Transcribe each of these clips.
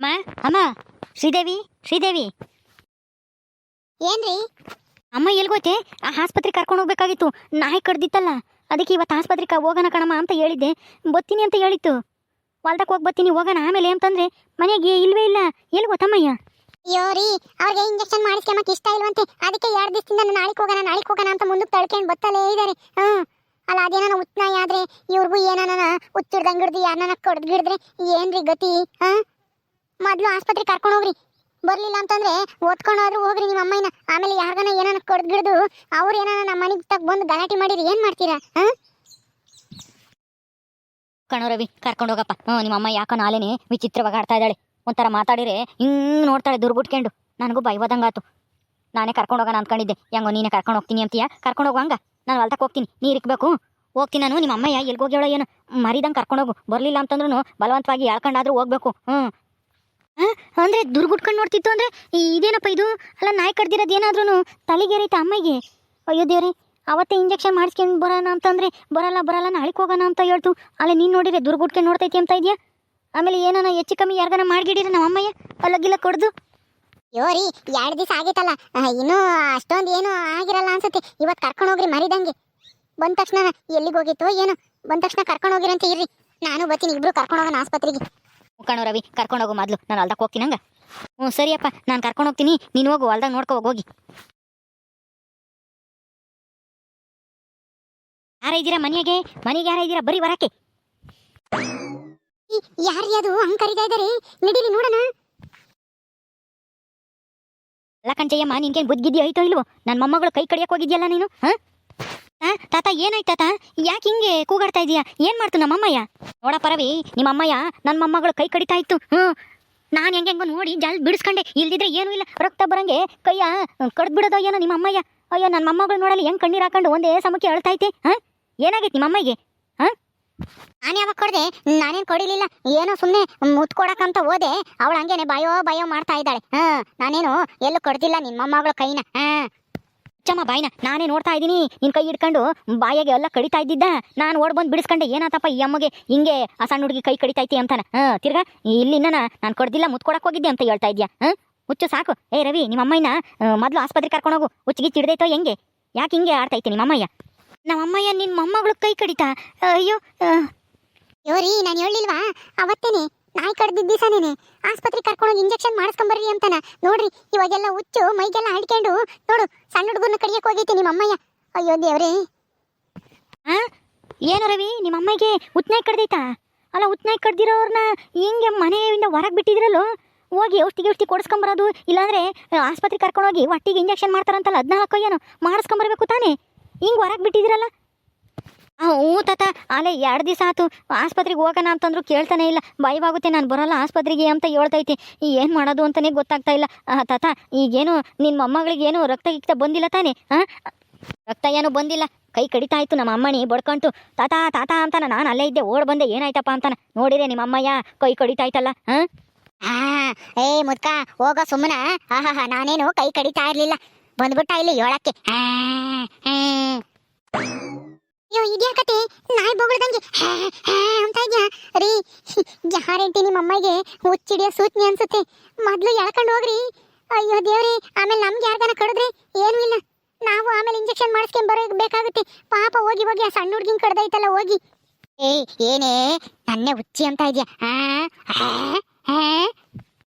ಅಮ್ಮ ಅಮ್ಮ ಶ್ರೀದೇವಿ ಶ್ರೀದೇವಿ. ಏನ್ರಿ? ಅಮ್ಮ ಎಲ್ಗೋತೆ ಆ ಆಸ್ಪತ್ರೆಗೆ ಕರ್ಕೊಂಡು ಹೋಗ್ಬೇಕಾಗಿತ್ತು. ನಾಯಿ ಕಡ್ದಿತ್ತಲ್ಲ. ಅದಕ್ಕೆ ಇವತ್ತು ಆಸ್ಪತ್ರೆಗೆ ಹೋಗೋಣ ಕಣಮ್ಮ ಅಂತ ಹೇಳಿದ್ದೆ. ಬತ್ತೀನಿ ಅಂತ ಹೇಳಿತ್ತು. ಹೊಲ್ದಕ್ಕೆ ಹೋಗಿ ಬತ್ತೀನಿ ಹೋಗೋಣ. ಆಮೇಲೆ ಅಂತಂದ್ರೆ ಮನೆಗೆ ಇಲ್ವೇ ಇಲ್ಲ. ಎಲ್ಲಿ ಗೊತ್ತಮ್ಮಯ್ಯ? ಅಯ್ಯೋ ರೀ ಅವ್ರಿಗೆ ಇಂಜೆಕ್ಷನ್ ಮಾಡಿಸ್ಕೊಂಬಕ್ಕೆ ಇಷ್ಟ ಇಲ್ವಂತೆ. ಅದಕ್ಕೆ ಎರಡು ದಿವಸದಿಂದ ನಾನು ನಾಳೆಗೆ ಹೋಗೋಣ ನಾಳೆಗೆ ಹೋಗೋಣ ಅಂತ ಮುಂದಕ್ಕೆ ತಳ್ಕೊಂಡು ಬತ್ತಲೇ ಇದ್ದಾರೆ. ಹಾ ಅಲ್ಲ ಅದೇನ ಉತ್ನಾಯ ಆದ್ರೆ ಇವ್ರಿಗೂ ಏನಾನ ಹುಚ್ಚಿಡ್ದಂಗ್ ಹಿಡ್ದು ಯಾರನ್ನ ಕಡ್ದ್ಗಿಡಿದ್ರೆ ಏನ್ರಿ ಗತಿ? ಹಾ ಮೊದ್ಲು ಆಸ್ಪತ್ರೆಗೆ ಕರ್ಕೊಂಡು ಹೋಗ್ರಿ. ಬರ್ಲಿಲ್ಲ ಅಂತಂದ್ರೆ ಓದ್ಕೊಂಡಾದ್ರೂ ಹೋಗ್ರಿ ನಿಮ್ಮ ಅಮ್ಮನ ಆಮೇಲೆ ಯಾರ್ಗಾನ ಏನಾನ ಕೊಡ್ಗಿಡ್ದು ಅವ್ರು ಏನಾನ ನಮ್ಮ ಮನೆಗೆ ತಕ್ಕ ಬಂದು ಗಲಾಟೆ ಮಾಡಿರಿ, ಏನ್ ಮಾಡ್ತೀರಾ, ಹಾ? ಕಣೋ ರವಿ, ಕರ್ಕೊಂಡು ಹೋಗಪ್ಪ. ಹ್ಞೂ ನಿಮ್ಮ ಅಮ್ಮ ಯಾಕೋ ನಾಳೆನೇ ವಿಚಿತ್ರವಾಗಿ ಆಡ್ತಾ ಇದ್ದಾಳೆ. ಒಂಥರ ಮಾತಾಡಿರೆ ಹಿಂಗೆ ನೋಡ್ತಾಳೆ ದುರ್ಬುಟ್ಕೊಂಡು. ನನಗೂ ಭಯವಾದಂಗಾತು ನಾನೇ ಕರ್ಕೊಂಡು ಹೋಗೋಣ ಅಂದ್ಕೊಂಡಿದ್ದೆ. ಹೆಂಗೋ ನೀನೇ ಕರ್ಕೊಂಡು ಹೋಗ್ತೀನಿ ಅಂತೀಯ? ಕರ್ಕೊಂಡು ಹೋಗುವಂಗ ನಾನು ಹೊಲ್ತಕ್ಕೆ ಹೋಗ್ತೀನಿ. ನೀರು ಇಕ್ಬೇಕು. ಹೋಗ್ತೀನಿ ನಾನು. ನಿಮ್ಮ ಅಮ್ಮಯ್ಯ ಎಲ್ಗೋಗ್ಯಾಳೋ ಏನು. ಮರಿದಂಗೆ ಕರ್ಕೊಂಡು ಹೋಗು. ಬರಲಿಲ್ಲ ಅಂತಂದ್ರೂ ಬಲವಂತವಾಗಿ ಎಳ್ಕೊಂಡಾದ್ರೂ ಹೋಗ್ಬೇಕು. ಹ್ಞೂ ಅಂದರೆ ದುರ್ಗುಟ್ಕೊಂಡು ನೋಡ್ತಿತ್ತು ಅಂದ್ರೆ ಇದೇನಪ್ಪ ಇದು? ಅಲ್ಲ, ನಾಯಿ ಕಡ್ದಿರೋದು ಏನಾದ್ರೂ ತಲೆಗೇರೈತೆ ಅಮ್ಮಗೆ? ಅಯ್ಯೋ ದೇವ್ರಿ, ಅವತ್ತೇ ಇಂಜೆಕ್ಷನ್ ಮಾಡಿಸ್ಕೊಂಡು ಬರೋಣ ಅಂತಂದ್ರೆ ಬರಲ್ಲ ಬರಲ್ಲ, ನಾಳೆಗೆ ಹೋಗೋಣ ಅಂತ ಹೇಳ್ತು. ಅಲ್ಲ, ನೀನು ನೋಡಿದ್ರೆ ದುರ್ಗುಟ್ಕೊಂಡು ನೋಡ್ತೈತಿ ಅಂತ ಇದೆಯಾ? ಆಮೇಲೆ ಏನಾನ ಹೆಚ್ಚು ಕಮ್ಮಿ ಯಾರ್ಗಾನ ಮಾಡ್ಗಿಡಿರ ನಮ್ಮ ಅಮ್ಮಯ್ಯ? ಅಲ್ಲಗಿಲ್ಲ ಕೊಡ್ದು? ಅಯ್ಯೋ ರೀ, ಎರಡು ದಿವಸ ಆಗೈತಲ್ಲ. ಇನ್ನೂ ಅಷ್ಟೊಂದು ಏನು ಆಗಿರಲ್ಲ ಅನ್ಸುತ್ತೆ. ಇವತ್ತು ಕರ್ಕೊಂಡು ಹೋಗ್ರಿ ಮರಿದಂಗೆ. ಬಂದ ತಕ್ಷಣ ಎಲ್ಲಿಗೆ ಹೋಗಿತ್ತು ಏನು. ಬಂದ ತಕ್ಷಣ ಕರ್ಕೊಂಡು ಹೋಗಿರಂತ ಇರ್ರಿ. ನಾನು ಬರ್ತೀನಿ, ಇಬ್ರು ಕರ್ಕೊಂಡು ಹೋಗೋಣ ಆಸ್ಪತ್ರೆಗೆ. ಕಣೋ ರವಿ ಕರ್ಕೊಂಡು ಹೋಗು ಮೊದ್ಲು. ನಾನು ಅಲ್ದಕ್ಕೆ ಹೋಗ್ತೀನಿ ಹಂಗ? ಹ್ಞೂ ಸರಿಯಪ್ಪ. ನಾನು ಕರ್ಕೊಂಡು ಹೋಗ್ತೀನಿ. ನೀನು ಹೋಗು ಹೊಲ್ದಾಗ ನೋಡ್ಕೋ ಹೋಗಿ ಯಾರ ಇದ್ದೀರಾ ಮನೆಯಾಗೆ ಮನೆಗೆ ಯಾರ ಇದ್ದೀರಾ? ಬರೀ ಬರಕ್ಕೆ ಯಾರು ಅದು? ಹಂಗ್ ಕರಿತಾ ಇದ್ದಾರೆ? ನಡೀಲಿ ನೋಡೋಣ. ಅಲ್ಲ ಕಣ್ಚಯ್ಯಮ್ಮ ನಿನ್ಗೇನು ಬುದ್ಧಿದ್ದಿ ಐತೋ ಇಲ್ವೋ? ನನ್ನ ಮೊಮ್ಮಗಳು ಕೈ ಕಡಿಯಕ್ಕೆ ಹೋಗಿದ್ಯಲ್ಲ ನೀನು ಹಾಂ? ತಾತ, ಏನಾಯ್ತು ತಾತ? ಯಾಕೆ ಹಿಂಗೆ ಕೂಗಾಡ್ತಾ ಇದೀಯಾ? ಏನು ಮಾಡ್ತು ನಮ್ಮಮ್ಮಯ್ಯ? ನೋಡ ಪರವಿ ರವಿ ನಿಮ್ಮ ಅಮ್ಮಯ್ಯ ನನ್ನ ಮೊಮ್ಮಗಳು ಕೈ ಕಡಿತಾ ಇತ್ತು. ಹ್ಞೂ. ನಾನು ಹೆಂಗೆ ಹೆಂಗೋ ನೋಡಿ ಜಲ್ ಬಿಡಿಸ್ಕೊಂಡೆ. ಇಲ್ದಿದ್ರೆ ಏನೂ ಇಲ್ಲ. ರಕ್ತ ಬರಂಗೆ ಕೈಯ ಕಡ್ದು ಏನೋ ನಿಮ್ಮ ಅಮ್ಮಯ್ಯ ಅಯ್ಯೋ ನನ್ನ ಮೊಮ್ಮಗಳು ನೋಡಲಿ ಹೆಂಗೆ ಕಣ್ಣೀರು ಹಾಕೊಂಡು ಒಂದೇ ಸಮಕ್ಕೆ ಅಳ್ತೈತೆ ಹಾಂ? ಏನಾಗೈತೆ ನಿಮ್ಮ ಅಮ್ಮಗೆ ನಾನು ಯಾವಾಗ ಕೊಡ್ದೆ? ನಾನೇನ್ ಕೊಡಿಲಿಲ್ಲ. ಏನೋ ಸುಮ್ಮನೆ ಮುತ್ ಕೊಡಕಂತ ಹೋದೆ. ಅವಳು ಹಂಗೇನೆ ಬಾಯೋ ಬಾಯೋ ಮಾಡ್ತಾ ಇದ್ದಾಳೆ. ಹಾ, ನಾನೇನು ಎಲ್ಲೂ ಕೊಡ್ತಿಲ್ಲ ನಿಮ್ಮ ಮೊಮ್ಮಗಳ ಕೈನ. ಹಾ. ಚಮ್ಮ ಬಾಯ್ನ ನಾನೇ ನೋಡ್ತಾ ಇದ್ದೀನಿ. ನಿನ್ ಕೈ ಹಿಡ್ಕೊಂಡು ಬಾಯಿಗೆ ಎಲ್ಲ ಕಡಿತಾ ಇದ್ದಿದ್ದ. ನಾನು ಓಡ್ ಬಂದು ಬಿಡಿಸ್ಕೊಂಡೆ ಏನಾತಪ್ಪ ಈ ಅಮ್ಮಗೆ? ಹಿಂಗೆ ಆ ಸಣ್ಣ ಹುಡುಗಿ ಕೈ ಕಡಿತೈತಿ ಅಂತಾನೆ. ಹಾ ತಿರ್ಗಾ ಇಲ್ಲಿನ ನಾನು ಕೊಡ್ದಿಲ್ಲ ಮುತ್ಕೊಡಕ್ ಹೋಗಿದ್ದೆ ಅಂತ ಹೇಳ್ತಾ ಇದ್ಯಾ? ಹಾ? ಹುಚ್ಚು ಸಾಕು. ಏ ರವಿ ನಿಮ್ಮ ಅಮ್ಮಯ್ಯನ ಮೊದಲು ಆಸ್ಪತ್ರೆ ಕರ್ಕೊಂಡು ಹೋಗು. ಹುಚ್ಚಿಗೆ ತಿಡ್ದೈತೋ ಹೆಂಗೆ? ಯಾಕೆ ಹಿಂಗೆ ಆಡ್ತಾ ನಿಮ್ಮ ಅಮ್ಮಯ್ಯ? ನಮ್ಮ ಅಮ್ಮಯ್ಯ ನಿನ್ನ ಮೊಮ್ಮಗಳು ಕೈ ಕಡಿತಾ. ಅಯ್ಯೋ ಯೋರಿ ನಾನು ಹೇಳಿಲ್ವಾ ಅವತ್ತೇನೆ. ನಾಯಿ ಕಡ್ದಿದ್ದ ದಿವಸನೇನೆ ಆಸ್ಪತ್ರೆಗೆ ಕರ್ಕೊಂಡೋಗಿ ಇಂಜೆಕ್ಷನ್ ಮಾಡಿಸ್ಕೊಂಬರ್ರಿ ಅಂತಾನ. ನೋಡ್ರಿ ಇವಾಗೆಲ್ಲ ಹುಚ್ಚು ಮೈಗೆಲ್ಲ ಹಾಡ್ಕೊಂಡು ನೋಡು ಸಣ್ಣ ಹುಡುಗನ ಕಡಿಯಕ್ಕೆ ಹೋಗೈತಿ ನಿಮ್ಮ ಅಮ್ಮಯ್ಯ ಅಯ್ಯೋ ದೇವ್ರೇ. ಏನು ರವಿ ನಿಮ್ಮ ಅಮ್ಮಗೆ ಉತ್ನಾಯಿ ಕಡ್ದೈತಾ? ಅಲ್ಲ ಉತ್ನಾಯಿ ಕಡ್ದಿರೋರ್ನ ಹಿಂಗೆ ಮನೆಯಿಂದ ಹೊರಗೆ ಬಿಟ್ಟಿದ್ರಲ್ಲೋ? ಹೋಗಿ ಔಷಧಿ ಔಷಧಿ ಕೊಡಿಸ್ಕೊಂಬರೋದು ಇಲ್ಲಾಂದ್ರೆ ಆಸ್ಪತ್ರೆ ಆಸ್ಪತ್ರೆಗೆ ಕರ್ಕೊಂಡೋಗಿ ಒಟ್ಟಿಗೆ ಇಂಜೆಕ್ಷನ್ ಮಾಡ್ತಾರಂತಲ್ಲ ಹದಿನಾಲ್ಕು ಏನು ಮಾಡಿಸ್ಕೊಂಬರ್ಬೇಕು ತಾನೇ? ಹಿಂಗೆ ಹೊರಗೆ ಬಿಟ್ಟಿದ್ದೀರಲ್ಲ ಆ, ಹ್ಞೂ ತಾತ. ಅಲ್ಲೇ ಎರಡು ದಿವಸ ಆತು. ಆಸ್ಪತ್ರೆಗೆ ಹೋಗೋಣ ಅಂತಂದ್ರು ಕೇಳ್ತಾನೆ ಇಲ್ಲ. ಭಯವಾಗುತ್ತೆ. ನಾನು ಬರೋಲ್ಲ ಆಸ್ಪತ್ರೆಗೆ ಅಂತ ಹೇಳ್ತೈತಿ. ಏನು ಮಾಡೋದು ಅಂತಲೇ ಗೊತ್ತಾಗ್ತಾ ಇಲ್ಲ. ತಾತ, ಈಗೇನು ನಿನ್ನ ಮೊಮ್ಮಗಳಿಗೆ ಏನು ರಕ್ತ ಗಿಕ್ತ ಬಂದಿಲ್ಲ ತಾನೇ? ಹಾಂ ರಕ್ತ ಏನು ಬಂದಿಲ್ಲ. ಕೈ ಕಡಿತಾ ಇತ್ತು ನಮ್ಮ ಅಮ್ಮನಿ ಬಡ್ಕೊಂತು ತಾತ ತಾತ ಅಂತಾನ. ನಾನು ಅಲ್ಲೇ ಇದ್ದೆ. ಓಡ್ ಬಂದೆ. ಏನಾಯ್ತಪ್ಪ ಅಂತಾನ. ನೋಡಿದೆ ನಿಮ್ಮ ಅಮ್ಮಯ್ಯ. ಕೈ ಕಡಿತಾ ಇತ್ತಲ್ಲ. ಹಾಂ ಏ, ಮುದ್ಕ, ಹೋಗೋ ಸುಮ್ಮನ ಆಹಾ ನಾನೇನು ಕೈ ಕಡಿತಾ ಇರಲಿಲ್ಲ. ಬಂದ್ಬಿಟ್ಟ ಇಲ್ಲಿ ಹೇಳಕ್ಕೆ. ಅಯ್ಯೋ ಇದ್ಯಾಕತೆ ನಾಯಿ ಬೊಗಳ್ದಂಗೆ ಅಂತ ಇದ್ಯಾ? ರೀ ಗ್ಯಾರಂಟಿ ನಿಮ್ಮ ಅಮ್ಮಗೆ ಹುಚ್ಚಿಡಿಯೋ ಸೂಚನೆ ಅನ್ಸುತ್ತೆ. ಮೊದಲು ಎಳ್ಕೊಂಡು ಹೋಗ್ರಿ. ಅಯ್ಯೋ ದೇವ್ರಿ, ಆಮೇಲೆ ನಮ್ಗೆ ಯಾರ್ಗಾನ ಕಡಿದ್ರೆ? ಏನೂ ಇಲ್ಲ. ನಾವು ಆಮೇಲೆ ಇಂಜೆಕ್ಷನ್ ಮಾಡಿಸ್ಕೊಂಡ್ ಬೇಕಾಗುತ್ತೆ. ಪಾಪ ಹೋಗಿ ಹೋಗಿ ಆ ಸಣ್ಣ ಹುಡುಗಿನ ಕಡ್ದೈತಲ್ಲ, ಹೋಗಿ. ಏಯ್ ಏನೇ? ನನ್ನೆ ಹುಚ್ಚಿ ಅಂತ ಇದ್ಯಾ.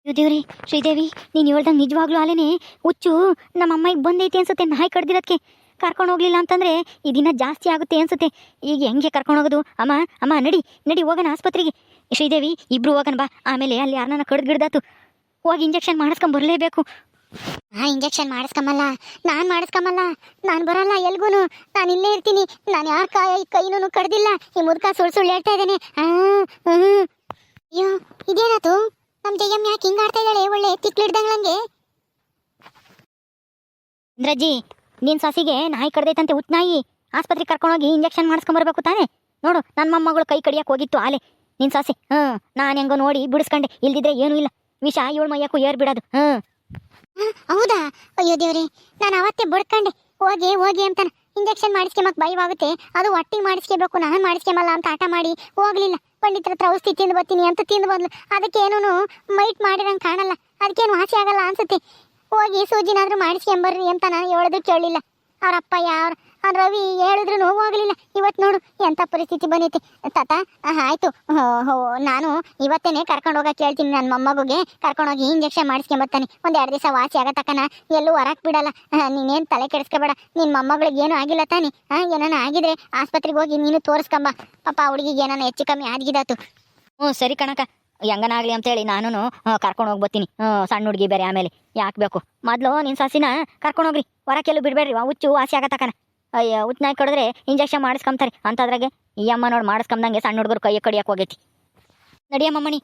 ದೇವ್ರಿ, ಶ್ರೀದೇವಿ, ನೀನು ಹೇಳ್ದಂಗೆ ನಿಜವಾಗ್ಲೂ ಅಲ್ಲೇನೆ ಹುಚ್ಚು ನಮ್ಮ ಅಮ್ಮಗೆ ಬಂದೈತಿ ಅನ್ಸುತ್ತೆ, ನಾಯಿ ಕಡ್ದಿರೋದಕ್ಕೆ ಕರ್ಕೊಂಡು ಹೋಗ್ಲಿಲ್ಲ ಅಂತಂದ್ರೆ ಈ ದಿನ ಜಾಸ್ತಿ ಆಗುತ್ತೆ ಅನ್ಸುತ್ತೆ. ಈಗ ಹೆಂಗೆ ಕರ್ಕೊಂಡು ಹೋಗೋದು? ಅಮ್ಮ ಅಮ್ಮ ನಡಿ ನಡಿ ಹೋಗೋಣ ಆಸ್ಪತ್ರೆಗೆ. ಶ್ರೀದೇವಿ ಇಬ್ರು ಹೋಗೋಣ ಬಾ. ಆಮೇಲೆ ಅಲ್ಲಿ ಯಾರನ್ನ ಕಡ್ದು ಗಿಡ್ದಾತು. ಹೋಗಿ ಇಂಜೆಕ್ಷನ್ ಮಾಡಿಸ್ಕೊಂಡ್ ಬರಲೇಬೇಕು. ಆ ಇಂಜೆಕ್ಷನ್ ಮಾಡಿಸ್ಕೊಂಬಲ್ಲ ನಾನು ಮಾಡಿಸ್ಕೊಂಬಲ್ಲ ನಾನು ಬರಲ್ಲ ಎಲ್ಗೂನು. ನಾನು ಇಲ್ಲೇ ಇರ್ತೀನಿ. ನಾನು ಯಾರ ಕೈ ಕೈನೂ ಕಡ್ದಿಲ್ಲ. ಈ ಮುದ್ಕ ಸುಳ್ಳು ಸುಳ್ಳು ಹೇಳ್ತಾ ಇದ್ದೇನೆ. ಅಯ್ಯೋ ಇದೇನಾತು? ನಮ್ಮ ಜಯಮ್ಮ ಯಾಕೆ ಹಿಂಗಾಡ್ತಾ ಇದ್ದಾಳೆ? ಒಳ್ಳೆ ತಿಕ್ಲಿಡ್ದಂಗ್ಲಂಗೆ ಇಂದ್ರಜ್ಜಿ ನಿನ್ ಸಸಿಗೆ ನಾಯಿ ಕಡ್ದೈತಂತೆ ಉತ್ ನಾಯಿ. ಆಸ್ಪತ್ರೆಗೆ ಕರ್ಕೊಂಡೋಗಿ ಇಂಜೆಕ್ಷನ್ ಮಾಡಿಸ್ಕೊಂಬರ್ಬೇಕು ತಾನೇ. ನೋಡು ನನ್ನ ಮೊಮ್ಮಗಳು ಕೈ ಕಡಿಯಕ್ಕೆ ಹೋಗಿತ್ತು ಆಲೆ. ನಿನ್ ಸಸಿ, ಹ್ಞೂ, ನಾನು ಹೆಂಗೋ ನೋಡಿ ಬಿಡಿಸ್ಕೊಂಡೆ. ಇಲ್ದಿದ್ರೆ ಏನೂ ಇಲ್ಲ. ವಿಷ ಏಳು ಮೈಯಕ್ಕೂ ಏರ್ ಬಿಡೋದು ಹೌದಾ? ಅಯ್ಯೋ ದೇವ್ರಿ, ನಾನು ಅವತ್ತೇ ಬಿಡ್ಕೊಂಡೆ. ಹೋಗಿ ಹೋಗಿ ಅಂತಾನೆ. ಇಂಜೆಕ್ಷನ್ ಮಾಡಿಸ್ಕೊಂಬಕ್ ಭಯವಾಗುತ್ತೆ. ಅದು ಒಟ್ಟಿಗೆ ಮಾಡಿಸ್ಕೋಬೇಕು, ನಾನು ಮಾಡಿಸ್ಕೊಂಬಲ್ಲ ಅಂತ ಆಟ ಮಾಡಿ ಹೋಗ್ಲಿಲ್ಲ. ಪಂಡಿತರ ಹತ್ರ ಔಷಧಿ ತಿಂದು ಬರ್ತೀನಿ ಅಂತ ತಿಂದು ಬಂದ್ಲು. ಅದಕ್ಕೇನು ಮೈಟ್ ಮಾಡಿರಂಗೆ ಕಾಣಲ್ಲ. ಅದಕ್ಕೇನು ವಾಸಿ ಆಗಲ್ಲ ಅನ್ಸುತ್ತೆ. ಹೋಗಿ ಸೂಜಿನಾದ್ರೂ ಮಾಡಿಸ್ಕೊಂಬರ್ರಿ ಅಂತ ನಾನು ಹೇಳಿದ್ರು ಕೇಳಲಿಲ್ಲ ಅವರಪ್ಪ ಯಾರ ರವಿ ಹೇಳಿದ್ರು ಹೋಗ್ಲಿಲ್ಲ. ಇವತ್ತು ನೋಡು ಎಂಥ ಪರಿಸ್ಥಿತಿ ಬಂದೈತಿ. ತಾತ ಆಯಿತು. ನಾನು ಇವತ್ತೇನೆ ಕರ್ಕೊಂಡು ಹೋಗಕ್ಕೆ ಹೇಳ್ತೀನಿ ನನ್ನ ಮೊಮ್ಮಗುಗೆ. ಕರ್ಕೊಂಡೋಗಿ ಇಂಜೆಕ್ಷನ್ ಮಾಡಿಸ್ಕೊಂಬರ್ತಾನೆ ಒಂದು ಎರಡು ದಿವಸ ವಾಸಿ ಆಗತಕ್ಕನ ಎಲ್ಲೂ ಹೊರಕ್ ಬಿಡಲ್ಲ. ನೀನೇನು ನೀನೇನ್ ತಲೆ ಕೆಡಿಸ್ಕೊಬೇಡ. ನಿನ್ ಮೊಮ್ಮಗಳಿಗೆ ಏನು ಆಗಿಲ್ಲ ತಾನೇ. ಏನಾನ ಆಗಿದ್ರೆ ಆಸ್ಪತ್ರೆಗೆ ಹೋಗಿ ನೀನು ತೋರಿಸ್ಕೊಂಬ ಪಾಪ ಹುಡುಗಿಗೆ ಏನಾನ ಹೆಚ್ಚು ಕಮ್ಮಿ ಆಗಿದಾತು ಹ್ಞೂ ಸರಿ ಕಣಕ ಹೆಂಗನಾಗ್ಲಿ ಅಂತೇಳಿ ನಾನು ಕರ್ಕೊಂಡು ಹೋಗ್ಬತ್ತೀನಿ. ಸಣ್ಣ ಹುಡುಗಿ ಬೇರೆ ಆಮೇಲೆ. ಯಾಕೆ ಬೇಕು? ಮೊದಲು ನಿನ್ನ ಸಸಿನ ಕರ್ಕೊಂಡು ಹೋಗ್ರಿ. ಹೊರಕೆಲ್ಲೂ ಬಿಡಬೇಡ್ರಿ. ಹುಚ್ಚು ವಾಸಿ ಆಗತ್ತಕನ ಅಯ್ಯ, ಹುಚ್ಚನಾಗಿ ಕಡಿದ್ರೆ ಇಂಜೆಕ್ಷನ್ ಮಾಡಿಸ್ಕೊಂತಾರೆ ಅಂತದ್ರಾಗೆ ಈ ಅಮ್ಮ ನೋಡಿ ಮಾಡಿಸ್ಕೊಂಬಂಗೆ ಸಣ್ಣ ಹುಡುಗರು ಕೈ ಕಡಿಯಕ್ಕೆ ಹೋಗೈತಿ. ನಡಿಯಮ್ಮಣಿ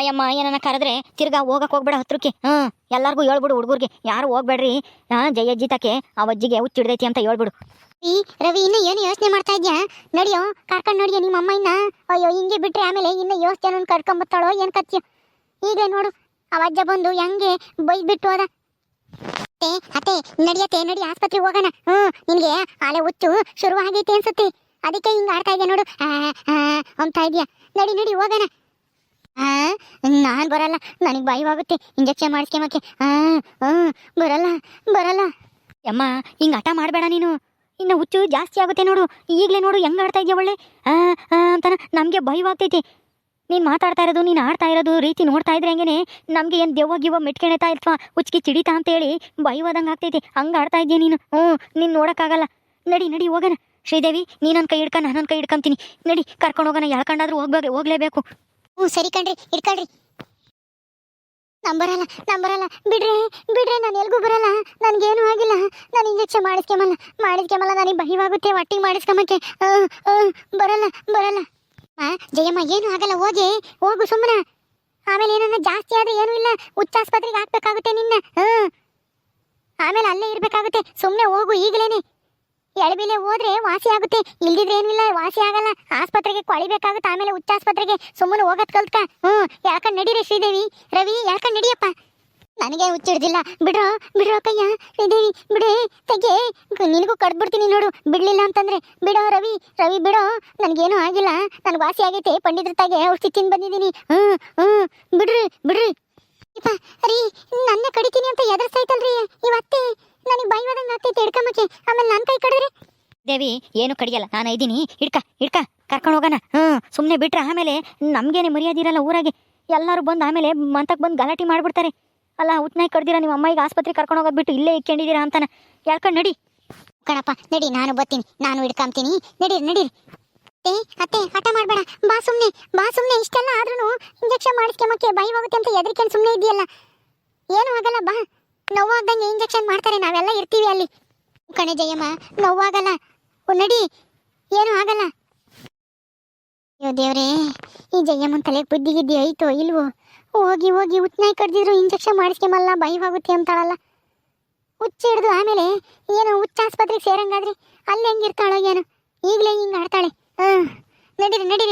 ಅಯ್ಯಮ್ಮ ಏನನ್ನ ಕರೆದ್ರೆ ತಿರ್ಗಾ ಹೋಗಕ್ಕೆ ಹೋಗ್ಬೇಡ ಹತ್ರಕ್ಕೆ. ಹ್ಞೂ ಎಲ್ಲರಿಗೂ ಹೇಳ್ಬಿಡು ಹುಡುಗರಿಗೆ. ಯಾರು ಹೋಗ್ಬೇಡ್ರಿ. ಹಾಂ ಜಯಜ್ಜಿ ತಕ್ಕೆ ಆ ಅಜ್ಜಿಗೆ ಹುಚ್ಚಿಡ್ದೈತಿ ಅಂತ ಹೇಳ್ಬಿಡು. ಈ ರವಿ ಇನ್ನು ಏನು ಯೋಚನೆ ಮಾಡ್ತಾ ಇದ್ಯಾ? ನಡಿಯೋ ಕರ್ಕೊಂಡು ನೋಡಿಯ ನಿಮ್ಮ ಅಮ್ಮ ಇನ್ನ ಅಯ್ಯೋ ಹಿಂಗೆ ಬಿಟ್ರೆ ಆಮೇಲೆ ಇನ್ನು ಯೋಚನೆ ಕರ್ಕೊಂಬತ್ತಾಳೋ? ಏನು ಕತ್ಯ ಈಗ ನೋಡು ಅವಜ್ಜ ಬಂದು ಹೆಂಗೆ ಬೈದ್ಬಿಟ್ಟು ಹೋದ. ಅತ್ತೆ ಅತ್ತೆ ನಡಿಯತ್ತೆ ನಡಿ ಆಸ್ಪತ್ರೆಗೆ ಹೋಗೋಣ. ಹ್ಞೂ ನಿನಗೆ ಆಲೆ ಹುಚ್ಚು ಶುರು ಆಗೈತೆ ಅನ್ಸುತ್ತೆ. ಅದಕ್ಕೆ ಹಿಂಗೆ ಆಡ್ತಾ ಇದೆಯಾ ನೋಡು. ಅಂತ ಇದೆಯಾ. ನಡಿ ನಡಿ ಹೋಗೋಣ. ಆ ನಾನು ಬರಲ್ಲ. ನನಗೆ ಭಯವಾಗುತ್ತೆ. ಇಂಜೆಕ್ಷನ್ ಮಾಡಿಸ್ಕೊಂಬಕ್ಕೆ ಆ ಆ, ಬರಲ್ಲ ಬರಲ್ಲ. ಯಮ್ಮ ಹಿಂಗೆ ಹಠ ಮಾಡಬೇಡ ನೀನು. ಇನ್ನು ಹುಚ್ಚು ಜಾಸ್ತಿ ಆಗುತ್ತೆ ನೋಡು. ಈಗಲೇ ನೋಡು, ಹೆಂಗ್ ಆಡ್ತಾ ಇದೆಯಾ ಒಳ್ಳೆ? ಅಂತಾನ ನಮಗೆ ಭಯವಾಗ್ತೈತಿ. ನೀನು ಮಾತಾಡ್ತಾ ಇರೋದು, ನೀನು ಆಡ್ತಾ ಇರೋದು, ರೀತಿ ನೋಡ್ತಾ ಇದ್ರೆ ಹಂಗೇನೆ ನಮಗೆ ಏನು ದೆವ್ವ ಗಿವ್ವ ಮೆಟ್ಕೆಣೆತಾ ಇರ್ತವಾ ಹುಚ್ಚಿಗೆ ಚಿಡಿತಾ ಅಂತೇಳಿ ಭಯವಾದಂಗೆ ಆಗ್ತೈತಿ. ಹಂಗೆ ಆಡ್ತಾ ಇದೆಯಾ ನೀನು? ಹ್ಞೂ, ನೀನು ನೋಡೋಕ್ಕಾಗಲ್ಲ. ನಡಿ ನಡಿ, ಹೋಗೋಣ. ಶ್ರೀದೇವಿ, ನೀನೊಂದು ಕೈ ಹಿಡ್ಕೊಂಡು ನಾನೊಂದು ಕೈ ಹಿಡ್ಕೊಂತೀನಿ. ನಡಿ, ಕರ್ಕೊಂಡು ಹೋಗೋಣ. ಎಳ್ಕೊಂಡಾದ್ರೂ ಹೋಗ್ಬೇಕು ಹೋಗ್ಲೇಬೇಕು. ಹ್ಞೂ, ಸರಿ ಕಣ್ರಿ ನಂಬರಲ್ಲ ನಂಬರಲ್ಲ. ಬಿಡ್ರಿ ಬಿಡ್ರಿ, ನಾನು ಎಲ್ಗೂ ಬರಲ್ಲ. ನನಗೇನು ಆಗಿಲ್ಲ. ನಾನು ಇಂಜೆಕ್ಷನ್ ಮಾಡಿಸ್ಕೊಂಬಲ್ಲ ಮಾಡಿಸ್ಕೊಂಬಲ್ಲ ನನಗೆ ಭಯವಾಗುತ್ತೆ ಒಟ್ಟಿಗೆ ಮಾಡಿಸ್ಕೊಂಬಕ್ಕೆ ಬರಲ್ಲ ಬರಲ್ಲ. ಜಯಮ್ಮ, ಏನು ಆಗಲ್ಲ, ಹೋಗಿ, ಹೋಗು ಸುಮ್ಮನೆ ಆಮೇಲೆ ಏನನ್ನ ಜಾಸ್ತಿ ಆದರೆ ಏನೂ ಇಲ್ಲ. ಹುಚ್ಚಾಸ್ಪತ್ರೆಗೆ ಹಾಕ್ಬೇಕಾಗುತ್ತೆ ನಿನ್ನ. ಆಮೇಲೆ ಅಲ್ಲೇ ಇರಬೇಕಾಗುತ್ತೆ. ಸುಮ್ಮನೆ ಹೋಗು ಈಗಲೇನೆ. ಎಳಬಿಲೆ ಹೋದ್ರೆ ವಾಸಿ ಆಗುತ್ತೆ. ಇಲ್ದಿದ್ರೆ ಏನಿಲ್ಲ, ವಾಸಿ ಆಗಲ್ಲ. ಆಸ್ಪತ್ರೆಗೆ ಕೊಳಿಬೇಕಾಗುತ್ತೆ, ಆಮೇಲೆ ಹುಚ್ಚಾಸ್ಪತ್ರೆಗೆ ಸುಮ್ಮನೆ ಹೋಗತ್ ಕಲ್ತ್ಕ. ಹ್ಞೂ ಯಾಕಂಡ್ ನಡೀರಿ ಶ್ರೀದೇವಿ? ರವಿ ಯಾಕಂಡ್ ನಡಿಯಪ್ಪ? ನನಗೆ ಹುಚ್ಚಿಡ್ದಿಲ್ಲ ಬಿಡ್ರೋ ಬಿಡ್ರೋ ಕಯ್ಯ ಶ್ರೀದೇವಿ, ಬಿಡೆ, ತೆಗೆ. ನಿನಗೂ ಕಡ್ಬಿಡ್ತೀನಿ ನೋಡು. ಬಿಡ್ಲಿಲ್ಲ ಅಂತಂದ್ರೆ, ಬಿಡೋ ರವಿ ರವಿ ಬಿಡೋ. ನನಗೇನು ಆಗಿಲ್ಲ. ನನಗೆ ವಾಸಿ ಆಗೈತೆ. ಪಂಡಿತರ ತಾಗೆ ಔಷಧಿ ತಿಂದು ಬಂದಿದ್ದೀನಿ. ಹ್ಮ್ ಹ್ಮ್ ಬಿಡ್ರಿ ಬಿಡ್ರಿ. ಇಪ್ಪ ರೀ ಕಡಿತೀನಿ ಅಂತ ಎದುರ್ಸಾಯ್ತಲ್ರಿ ಇವತ್ತೆ. ನನಗೆ ಬೈವಾದಂಗೆ ಆಗ್ತೈತೆ ಹಿಡ್ಕೊಂಬಕ್ಕೆ. ಆಮೇಲೆ ನನ್ನ ಕೈ ದೇವಿ, ಏನು ಕಡಿಯಲ್ಲ. ನಾನು ಇದ್ದೀನಿ. ಹಿಡ್ಕ ಹಿಡ್ಕ. ಕರ್ಕೊಂಡು ಹೋಗೋಣ. ಹ್ಞೂ ಸುಮ್ಮನೆ ಬಿಟ್ರೆ ಆಮೇಲೆ ನಮಗೇನೆ ಮರ್ಯಾದಿರಲ್ಲ ಊರಾಗೆ. ಎಲ್ಲರೂ ಬಂದು ಆಮೇಲೆ ಮಂತಕ್ಕೆ ಬಂದು ಗಲಾಟೆ ಮಾಡಿಬಿಡ್ತಾರೆ. ಅಲ್ಲ ಉತ್ನಾಯಿ ಕಡ್ದಿರ ನಿಮ್ಮ ಅಮ್ಮ ಆಸ್ಪತ್ರೆ ಕರ್ಕೊಂಡು ಹೋಗೋದು ಬಿಟ್ಟು ಇಲ್ಲೇ ಇಕ್ಕೊಂಡಿದ್ದೀರಾ ಅಂತಾನೆ. ಹೇಳ್ಕೊಂಡು ನಡಿ. ಕಣಪ್ಪ, ನಡಿ, ನಾನು ಬರ್ತೀನಿ. ನಾನು ಹಿಡ್ಕೊಂತೀನಿ ನಡೀರಿ ನಡೀರಿ. ಏ, ಅತ್ತೆ, ಹಠ ಮಾಡಬೇಡ. ಬಾ ಸುಮ್ಮನೆ ಬಾ ಸುಮ್ಮನೆ ಇಷ್ಟೆಲ್ಲ ಆದ್ರೂ ಇಂಜೆಕ್ಷನ್ ಮಾಡಿಸ್ಕೊಂಬಕ್ಕೆ ಭಯವಾಗುತ್ತೆ ಅಂತ ಎದ್ರಿಕೊಂಡು ಸುಮ್ಮನೆ ಇದೆಯಲ್ಲ ಏನು ಆಗಲ್ಲ, ಬಾ. ನೋವಾಗ್ದಂಗೆ ಇಂಜೆಕ್ಷನ್ ಮಾಡ್ತಾರೆ. ನಾವೆಲ್ಲ ಇರ್ತೀವಿ ಅಲ್ಲಿ. ಕಣೆ ಜಯಮ್ಮ, ನೋವಾಗಲ್ಲ. ಓ, ನಡಿ. ಏನು ಆಗಲ್ಲ. ಅಯ್ಯೋ ದೇವ್ರೇ ಈ ಜಯಮ್ಮನ ತಲೆಗೆ ಬುದ್ಧಿ ಗಿದ್ದಿ ಐತೋ ಇಲ್ವೋ? ಹೋಗಿ ಹೋಗಿ ಉತ್ನಾಯಿ ಕಡ್ದಿದ್ರು ಇಂಜೆಕ್ಷನ್ ಮಾಡಿಸ್ಕೊಂಬಲ್ಲ ಭಯವಾಗುತ್ತೆ ಅಂತಾಳಲ್ಲ. ಹುಚ್ಚು ಹಿಡಿದು ಆಮೇಲೆ ಏನೋ ಹುಚ್ಚ ಆಸ್ಪತ್ರೆಗೆ ಸೇರಂಗಾದ್ರೆ ಅಲ್ಲಿ ಹೆಂಗಿರ್ತಾಳೋ ಏನೋ? ಈಗಲೇ ಹಿಂಗೆ ಆಡ್ತಾಳೆ. ಹಾಂ ನಡೀರಿ ನಡೀರಿ.